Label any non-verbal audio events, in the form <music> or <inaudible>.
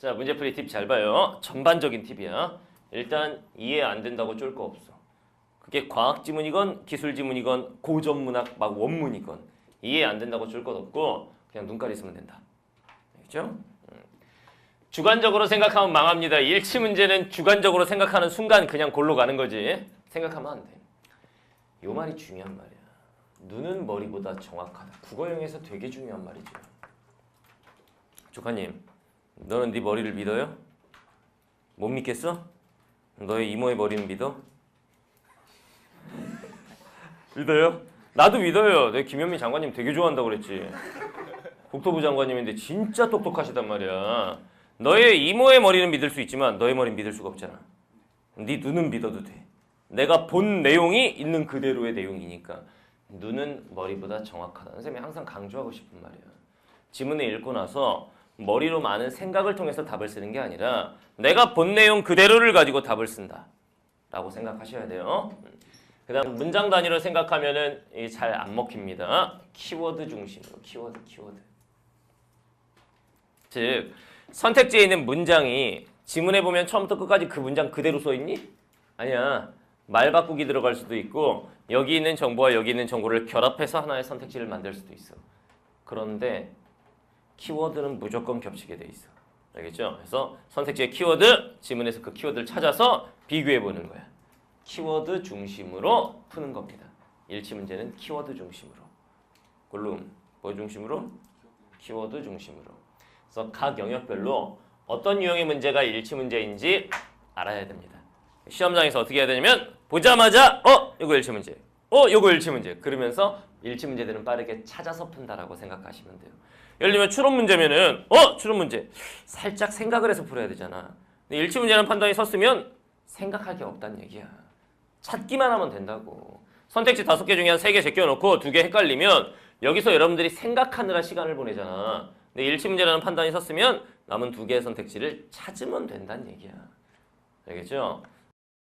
자, 문제풀이 팁 잘 봐요. 전반적인 팁이야. 일단 이해 안 된다고 쫄 거 없어. 그게 과학 지문이건 기술 지문이건 고전 문학 막 원문이건 이해 안 된다고 쫄 것 없고 그냥 눈깔이 있으면 된다. 알겠죠? 음. 주관적으로 생각하면 망합니다. 일치 문제는 주관적으로 생각하는 순간 그냥 골로 가는 거지. 생각하면 안 돼. 요 말이 중요한 말이야. 눈은 머리보다 정확하다. 국어형에서 되게 중요한 말이죠. 조카님, 너는 네 머리를 믿어요? 못 믿겠어? 너의 이모의 머리는 믿어? <laughs> 믿어요? 나도 믿어요. 내 김현미 장관님 되게 좋아한다고 그랬지. 국토부 장관님인데 진짜 똑똑하시단 말이야. 너의 이모의 머리는 믿을 수 있지만 너의 머리는 믿을 수가 없잖아. 네 눈은 믿어도 돼. 내가 본 내용이 있는 그대로의 내용이니까 눈은 머리보다 정확하다. 선생님이 항상 강조하고 싶은 말이야. 지문을 읽고 나서 머리로 많은 생각을 통해서 답을 쓰는 게 아니라 내가 본 내용 그대로를 가지고 답을 쓴다. 라고 생각하셔야 돼요. 그 다음 문장 단위로 생각하면 은 잘 안 먹힙니다. 키워드 중심으로 키워드 키워드. 즉 선택지에 있는 문장이 지문에 보면 처음부터 끝까지 그 문장 그대로 써 있니? 아니야. 말 바꾸기 들어갈 수도 있고 여기 있는 정보와 여기 있는 정보를 결합해서 하나의 선택지를 만들 수도 있어. 그런데 키워드는 무조건 겹치게 돼 있어. 알겠죠? 그래서 선택지의 키워드, 지문에서 그 키워드를 찾아서 비교해 보는 거야. 키워드 중심으로 푸는 겁니다. 일치 문제는 키워드 중심으로. 골룸 뭐 중심으로? 키워드 중심으로. 그래서 각 영역별로 어떤 유형의 문제가 일치 문제인지 알아야 됩니다. 시험장에서 어떻게 해야 되냐면 보자마자 어 이거 일치 문제, 어 이거 일치 문제 그러면서 일치 문제들은 빠르게 찾아서 푼다라고 생각하시면 돼요. 예를 들면 추론 문제면은 어 추론 문제 살짝 생각을 해서 풀어야 되잖아. 근데 일치 문제라는 판단이 섰으면 생각할 게 없다는 얘기야. 찾기만 하면 된다고. 선택지 다섯 개 중에 한 세 개 제껴 놓고 두 개 헷갈리면 여기서 여러분들이 생각하느라 시간을 보내잖아. 근데 일치 문제라는 판단이 섰으면 남은 두 개의 선택지를 찾으면 된다는 얘기야. 알겠죠?